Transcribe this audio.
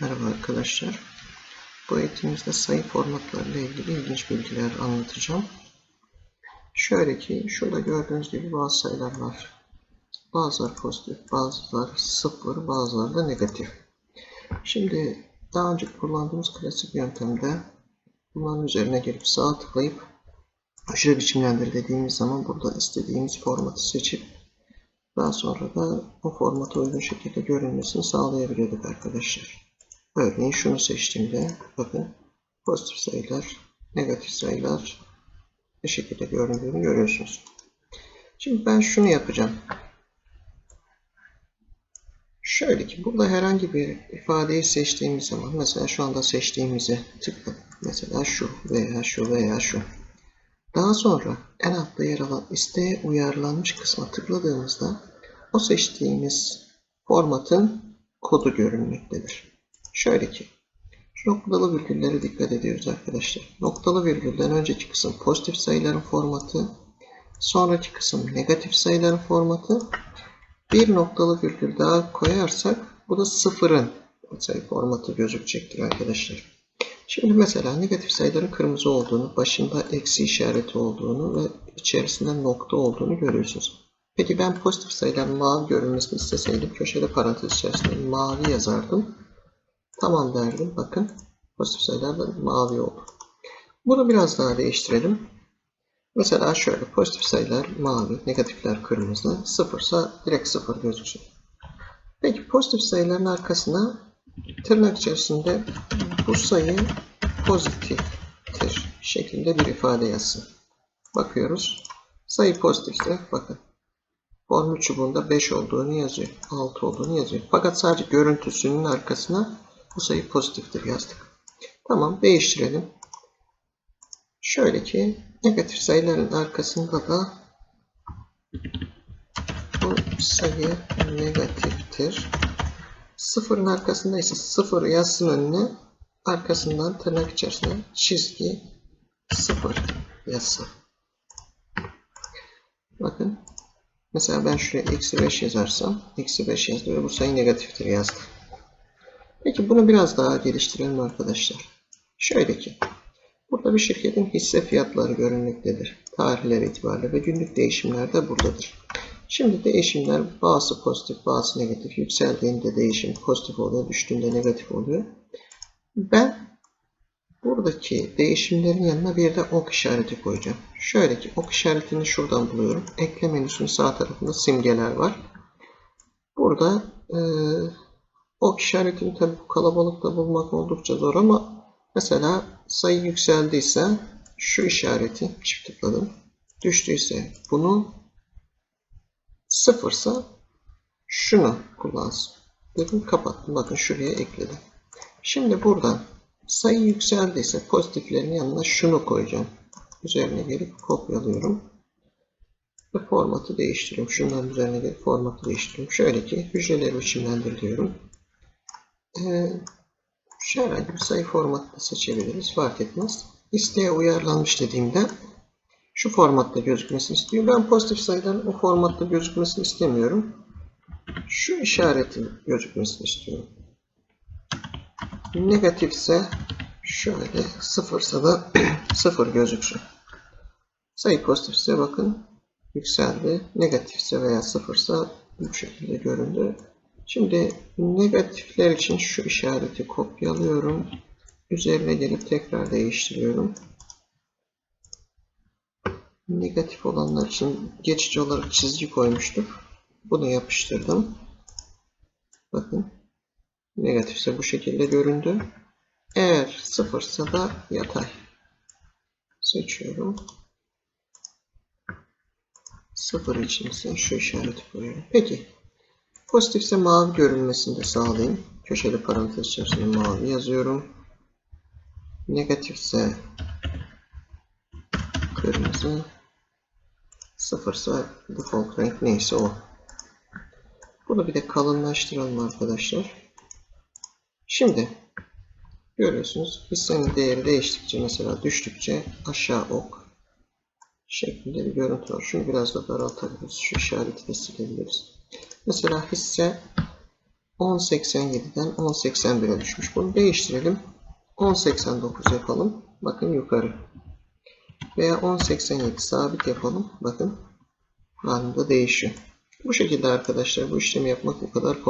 Merhaba arkadaşlar. Bu eğitimimizde sayı formatlarıyla ilgili ilginç bilgiler anlatacağım. Şöyle ki şurada gördüğünüz gibi bazı sayılar var. Bazıları pozitif, bazıları sıfır, bazıları da negatif. Şimdi daha önce kullandığımız klasik yöntemde bunların üzerine gelip sağ tıklayıp aşırı biçimlendir dediğimiz zaman burada istediğimiz formatı seçip daha sonra da o formata uygun şekilde görünmesini sağlayabiliyorduk arkadaşlar. Örneğin şunu seçtiğimde bakın pozitif sayılar, negatif sayılar bu şekilde göründüğünü görüyorsunuz. Şimdi ben şunu yapacağım. Şöyle ki burada herhangi bir ifadeyi seçtiğimiz zaman mesela şu anda seçtiğimizi tıkladım. Mesela şu veya şu veya şu. Daha sonra en altta yer alan isteğe uyarlanmış kısma tıkladığımızda o seçtiğimiz formatın kodu görünmektedir. Şöyle ki noktalı virgüllere dikkat ediyoruz arkadaşlar. Noktalı virgülden önceki kısım pozitif sayıların formatı, sonraki kısım negatif sayıların formatı. Bir noktalı virgül daha koyarsak bu da sıfırın sayı formatı gözükecektir arkadaşlar. Şimdi mesela negatif sayıların kırmızı olduğunu, başında eksi işareti olduğunu ve içerisinde nokta olduğunu görüyorsunuz. Peki ben pozitif sayıların mavi görünmesini isteseydim köşede parantez içerisinde mavi yazardım. Tamam derdim. Bakın pozitif sayılar mavi oldu. Bunu biraz daha değiştirelim. Mesela şöyle pozitif sayılar mavi, negatifler kırmızı, sıfırsa direkt sıfır gözüksün. Peki pozitif sayıların arkasına tırnak içerisinde bu sayı pozitiftir şeklinde bir ifade yazsın. Bakıyoruz. Sayı pozitifse bakın. Formül çubuğunda 5 olduğunu yazıyor. 6 olduğunu yazıyor. Fakat sadece görüntüsünün arkasına bu sayı pozitiftir yazdık. Tamam değiştirelim. Şöyle ki negatif sayıların arkasında da bu sayı negatiftir. Sıfırın arkasında ise sıfır yazsın önüne arkasından tırnak içerisinde çizgi sıfır yazsın. Bakın mesela ben şuraya eksi 5 yazarsam eksi 5 yazdı ve bu sayı negatiftir yazdı. Peki bunu biraz daha geliştirelim arkadaşlar. Şöyle ki burada bir şirketin hisse fiyatları görünmektedir. Tarihler itibariyle ve günlük değişimler de buradadır. Şimdi değişimler bazı pozitif bazı negatif yükseldiğinde değişim pozitif oluyor düştüğünde negatif oluyor. Ben buradaki değişimlerin yanına bir de ok işareti koyacağım. Şöyle ki ok işaretini şuradan buluyorum. Ekle menüsünün sağ tarafında simgeler var. Burada e, ok işaretini tabi bu kalabalıkta bulmak oldukça zor ama mesela sayı yükseldiyse şu işareti çift tıkladım. Düştüyse bunu sıfırsa şunu kullansın. Dedim kapattım. Bakın şuraya ekledim. Şimdi buradan sayı yükseldiyse pozitiflerin yanına şunu koyacağım. Üzerine gelip kopyalıyorum. Ve formatı değiştiriyorum. Şunların üzerine gelip formatı değiştiriyorum. Şöyle ki hücreleri biçimlendir diyorum. Ee, şu herhangi bir sayı formatı seçebiliriz. Fark etmez. İsteğe uyarlanmış dediğimde şu formatta gözükmesini istiyor. Ben pozitif sayıların o formatta gözükmesini istemiyorum. Şu işaretin gözükmesini istiyorum. Negatifse şöyle sıfırsa da sıfır gözüksün. Sayı pozitifse bakın yükseldi. Negatifse veya sıfırsa bu şekilde göründü. Şimdi negatifler için şu işareti kopyalıyorum. Üzerine gelip tekrar değiştiriyorum. Negatif olanlar için geçici olarak çizgi koymuştuk. Bunu yapıştırdım. Bakın. Negatifse bu şekilde göründü. Eğer sıfırsa da yatay. Seçiyorum. Sıfır için ise şu işareti koyuyorum. Peki. Pozitifse mavi görünmesini de sağlayayım. Köşeli parantez içerisinde mavi yazıyorum. Negatifse kırmızı. Sıfırsa default renk neyse o. Bunu bir de kalınlaştıralım arkadaşlar. Şimdi görüyorsunuz hissenin değeri değiştikçe mesela düştükçe aşağı ok şeklinde bir görüntü var. Şunu biraz da daraltabiliriz. Şu işareti de silebiliriz. Mesela hisse 10.87'den 10.81'e düşmüş. Bunu değiştirelim. 10.89 yapalım. Bakın yukarı. Veya 10.87 sabit yapalım. Bakın anında değişiyor. Bu şekilde arkadaşlar bu işlemi yapmak bu kadar kolay.